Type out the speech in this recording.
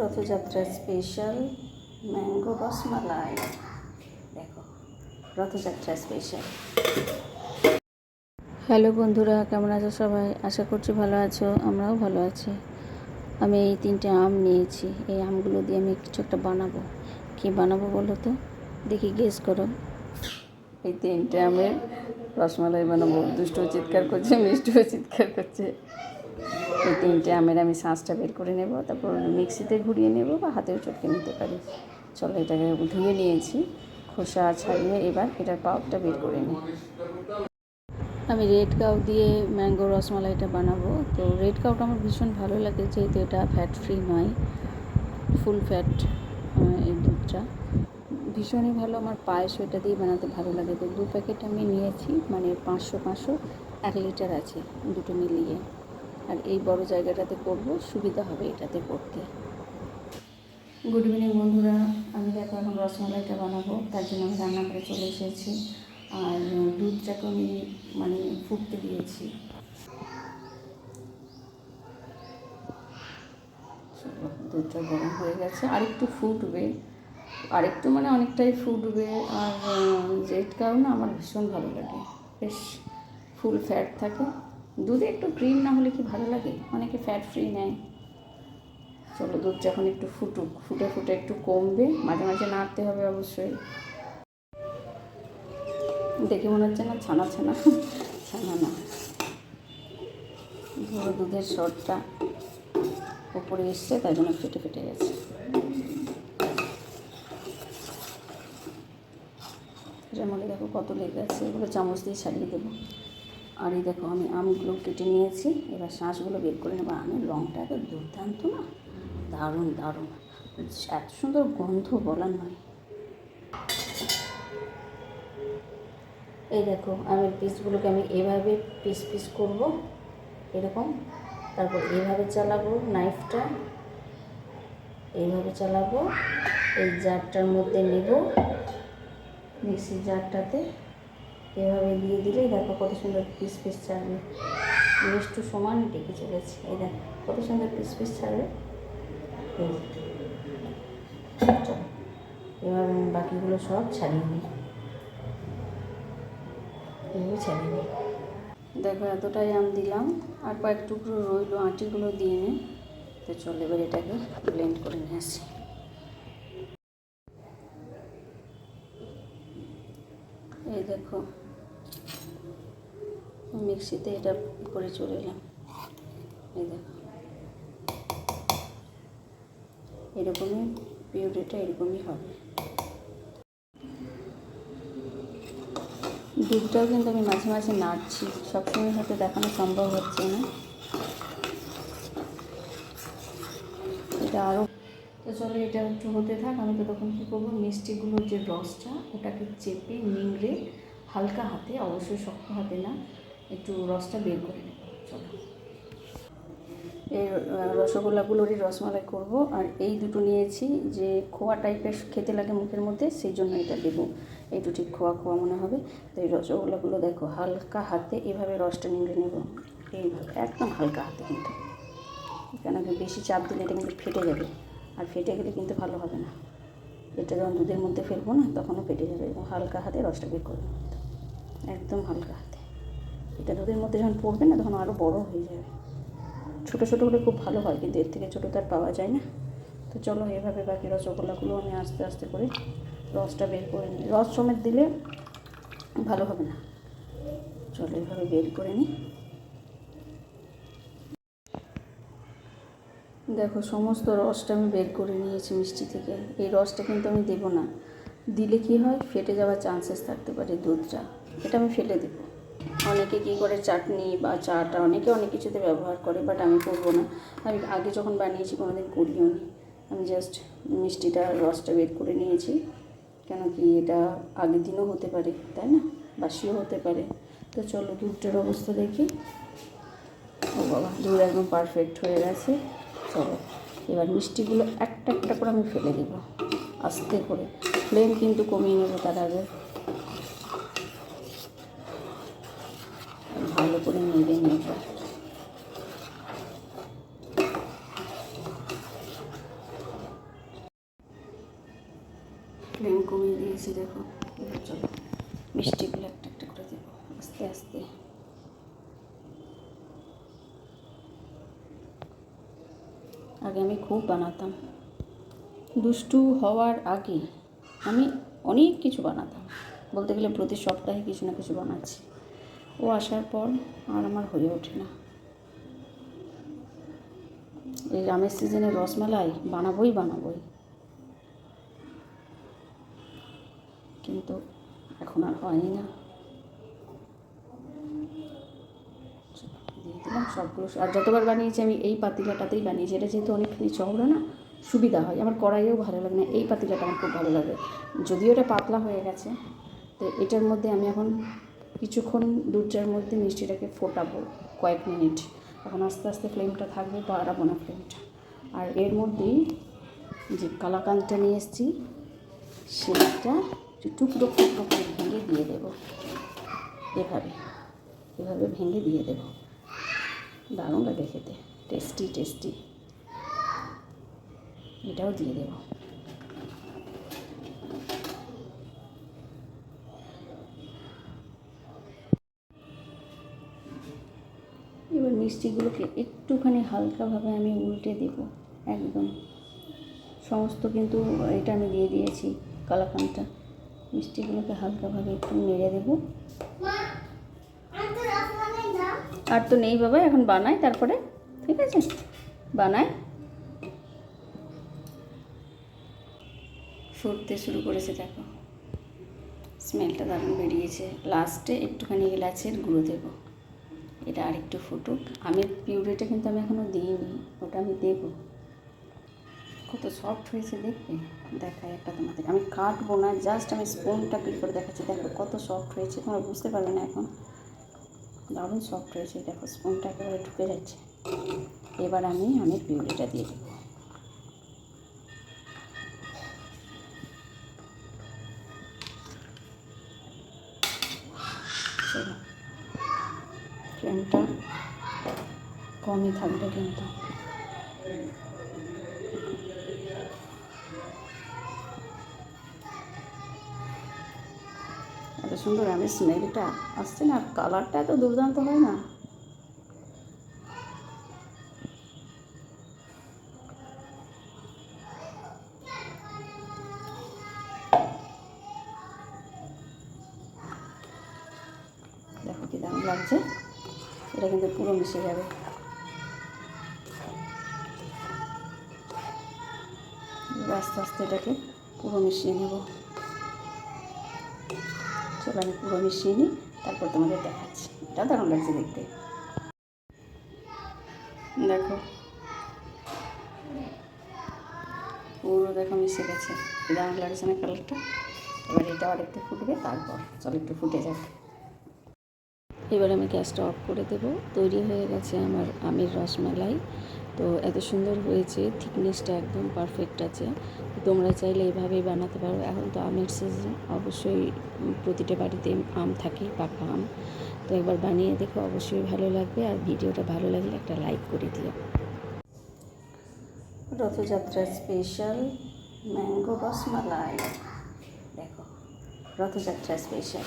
Rathyatra special mango rasmalai দেখো, Rathyatra special hello বন্ধুরা, কেমন আছো সবাই? আশা করছি ভালো আছো, আমরাও ভালো আছি। আমি এই তিনটে আম নিয়েছি, এই আমগুলো দিয়ে আমি কিছু একটা বানাবো। কি বানাবো বলো তো? দেখি গেস করো। এই তিনটে আমের রসমালাই বানাবো। দুষ্টও চিৎকার করছে মিষ্টিও চিৎকার করছে। এই তিনটে আমের আমি শাঁসটা বের করে নেব, তারপর মিক্সিতে ঘুরিয়ে নেব বা হাতেও চটকে নিতে পারি। চলো এটাকে ধুয়ে নিয়েছি, খোসা ছাড়িয়ে এবার এটার পাউডটা বের করে নিই। আমি রেড কাউ দিয়ে ম্যাঙ্গো রসমালাইটা বানাবো। তো রেড কাউটা আমার ভীষণ ভালো লাগে, যেহেতু এটা ফ্যাট ফ্রি নয় ফুল ফ্যাট এই দুধটা। ভীষণই ভালো আমার পায়েস এটা দিয়ে বানাতে ভালো লাগে। তো দু প্যাকেট আমি নিয়েছি মানে পাঁচশো পাঁচশো, এক লিটার আছে দুটো মিলিয়ে। আর এই বড় জায়গাটাতে করব, সুবিধা হবে এটাতে করতে। গুড ইভিনিং বন্ধুরা। আমি দেখো এখন রসমালাইটা বানাবো, তার জন্য আমি রান্না করে চলে এসেছি। আর দুধটাকে আমি মানে ফুটতে দিয়েছি। দুধটা গরম হয়ে গেছে। আর একটু ফুটবে। আরেকটু মানে অনেকটাই ফুটবে। আর রেড কারণে আমার ভীষণ ভালো লাগে। বেশ, ফুল ফ্যাট থাকে। দুধে একটু ক্রিম না হলে কি ভালো লাগে? অনেকে ফ্যাট ফ্রি নেয়। চলো দুধ যখন একটু ফুটুক, ফুটে ফুটে একটু কমবে, মাঝে মাঝে নাড়তে হবে অবশ্যই। দেখে মনে হচ্ছে না ছানা ছানা। ছানা না। ধরো দুধের শটটা উপরে এসছে, তাই জন্য ফেটে ফেটে গেছে। এটার মধ্যে দেখো কত লেগে আছে, এগুলো চামচ দিয়ে ছাড়িয়ে দেবো। আর এই দেখো আমি আমগুলো কেটে নিয়েছি। এবার শাঁসগুলো বের করে নেব। আমের রঙটা এত দুর্দান্ত না? দারুণ দারুণ। এত সুন্দর গন্ধ বলার নয়। এই দেখো আমের পিসগুলোকে আমি এভাবে পিস পিস করব, এরকম। তারপর এইভাবে চালাবো নাইফটা। এইভাবে চালাবো। এই জারটার মধ্যে নেব মিক্সির জারটাতে। এভাবে দিয়ে দিলেই দেখো কত সুন্দর পিস পিস ছাড়বে। একটু সমান ডেকে চলেছে। এই দেখো, কত সুন্দর পিস পিস ছাড়বে। এবার বাকিগুলো সব ছাড়িয়ে নিই এভাবে ছাড়িয়ে নিই দেখো, এতটাই আম দিলাম। আর কয়েক টুকরো রইল আটিগুলো দিয়ে নে। তো চলো, এবার এটাকে ব্লেন্ড করে নিয়ে আসি। এই দেখো মিক্সিতে এটা করে চলে এলাম। এই দেখো। এরকমই পিউরিটা এরকমই হবে। দুধটাও কিন্তু আমি মাঝে মাঝে নাড়ছি। সবসময় হয়তো দেখানো সম্ভব হচ্ছে না। এটা আরও তো চলো এটা একটু হতে থাক। আমি তো তখন কী করব? মিষ্টিগুলোর যে রসটা, ওটাকে চেপে নিংড়ে হালকা হাতে, অবশ্যই শক্ত হাতে না একটু রসটা বের করে নেব, চলো। এই রসগোল্লাগুলোরই রসমালাই করব, আর এই দুটো নিয়েছি যে খোয়া টাইপের খেতে লাগে মুখের মধ্যে, সেই জন্য এটা দেবো। একটু ঠিক খোয়া খোয়া মনে হবে। তো এই রসগোল্লাগুলো দেখো, হালকা হাতে এভাবে রসটা নিংড়ে নেব। এইভাবে একদম হালকা হাতে কিন্তু কেন বেশি চাপ দিলে এটা কিন্তু ফেটে যাবে, আর ফেটে গেলে কিন্তু ভালো হবে না। এটা যখন দুধের মধ্যে ফেলব না, তখনও ফেটে যাবে। এবং হালকা হাতে রসটা বের করে নেব। একদম হালকা এটা দুধের মধ্যে যখন পড়বে না, তখন আরও বড় হয়ে যাবে। ছোটো ছোটো হলে খুব ভালো হয়, কিন্তু এর থেকে ছোটো তো আর পাওয়া যায় না। তো চলো এভাবে বাকি রসগোল্লাগুলো আমি আস্তে আস্তে করে রসটা বের করে নিই। রস সমেত দিলে ভালো হবে না। চলো এভাবে বের করে নিই। দেখো, সমস্ত রসটা আমি বের করে নিয়েছি মিষ্টি থেকে। এই রসটা কিন্তু আমি দেবো না। দিলে কি হয়, ফেটে যাওয়ার চান্সেস থাকতে পারে দুধটা। এটা আমি ফেলে দেবো। অনেকে কী করে চাটনি বা চাটা, অনেকে অনেক কিছুতে ব্যবহার করে বাট আমি করব না। আমি আগে যখন বানিয়েছি কোনোদিন করিও নি। আমি জাস্ট মিষ্টিটা, রসটা বের করে নিয়েছি। কেন কি এটা আগের দিনও হতে পারে, তাই না? বাসিও হতে পারে। তো চলো দুধটার অবস্থা দেখি। ও বাবা, দুধ একদম পারফেক্ট হয়ে গেছে। চলো, এবার মিষ্টিগুলো একটা একটা করে আমি ফেলে দেবো। আস্তে করে। ফ্লেম কিন্তু কমিয়ে নেব তার আগে। ভালো করে নেড়ে নেব। ফ্লেম কমিয়ে দিয়েছি, দেখো। এবার চলো, মিষ্টিগুলো একটা একটা করে দেবো, আস্তে আস্তে। আগে আমি খুব বানাতাম। দুষ্টু হওয়ার আগে আমি অনেক কিছু বানাতাম। বলতে গেলে প্রতি সপ্তাহে কিছু না কিছু বানাচ্ছি। ও আসার পর আর আমার হয়ে ওঠে না। এই রামের সিজনে রসমালাই বানাবোই বানাবোই। কিন্তু এখন আর হয়নি না। সবগুলো। আর যতবার বানিয়েছি আমি এই পাতিলাটাতেই বানিয়েছি। এটা যেহেতু অনেকখানি চওড়া না, সুবিধা হয়। আমার কড়াইয়েও ভালো লাগে না। এই পাতিলাটা আমার খুব ভালো লাগে। যদিও এটা পাতলা হয়ে গেছে, তো এটার মধ্যে আমি এখন কিছুক্ষণ দুধটার মধ্যে মিষ্টিটাকে ফোটাবো কয়েক মিনিট। এখন আস্তে আস্তে ফ্লেমটা থাকবে বাড়াবো না ফ্লেমটা। আর এর মধ্যেই যে কালাকান্দটা নিয়ে এসেছি, সেটা টুকরো টুকরো করে ভেঙে দিয়ে দেবো। এভাবে এভাবে ভেঙে দিয়ে দেবো। দারুণ লাগে খেতে। Tasty tasty. এটাও দিয়ে দেবো। এবার মিষ্টিগুলোকে একটুখানি হালকাভাবে আমি উল্টে দেব, একদম। সমস্ত কিন্তু এটা আমি দিয়ে দিয়েছি কালাকানটা মিষ্টিগুলোকে হালকাভাবে একটু নেড়ে দেবো। আর তো নেই বাবা, এখন বানাই তারপরে, ঠিক আছে? বানাই। ফুটতে শুরু করেছে, দেখো। স্মেলটা দারুণ বেরিয়েছে। লাস্টে একটুখানি এলাচের গুঁড়ো দেবো। এটা আরেকটু ফুটুক। আমের পিউরিটা কিন্তু আমি এখনও দিইনি, ওটা আমি দেব। কত সফট হয়েছে দেখবে দেখাই একটা তোমাদের। আমি কাটবো না জাস্ট আমি স্পুনটা কী করে দেখাচ্ছি। দেখো কত সফট হয়েছে, তোমরা বুঝতে পারবে না এখন। দারুণ সফট হয়েছে, দেখো স্পুনটা একেবারে ঢুকে যাচ্ছে। এবার আমি আমের পিউরিটা দিয়ে দেবো। কমই থাকবে কিন্তু। এত সুন্দর আমি স্মেলটা আসছে না কালারটা এত দুর্দান্ত হয় না? দেখো কি দারুণ লাগছে। এটা কিন্তু পুরো মিশে যাবে। আস্তে আস্তে এটাকে পুরো মিশিয়ে নেব। চলো আমি পুরো মিশিয়ে নিই, তারপর তোমাদের দেখাচ্ছি। এটা দারুণ লাগছে দেখতে। দেখো। পুরো দেখো মিশে গেছে। দারুণ লাগছে না কালারটা? এবার এটা আর একটু ফুটবে, তারপর। চলো একটু ফুটে যাক। এবার আমি গ্যাসটা অফ করে দেবো। তৈরি হয়ে গেছে আমার আমের রসমালাই। তো এত সুন্দর হয়েছে, থিকনেসটা একদম পারফেক্ট আছে। তোমরা চাইলে এভাবেই বানাতে পারো। এখন তো আমের সিজন অবশ্যই প্রতিটা বাড়িতে আম থাকে, পাকা আম। তো একবার বানিয়ে দেখো, অবশ্যই ভালো লাগবে। আর ভিডিওটা ভালো লাগলে একটা লাইক করে দিও। Rathyatra special mango rasmalai. দেখো, রথযাত্রা স্পেশাল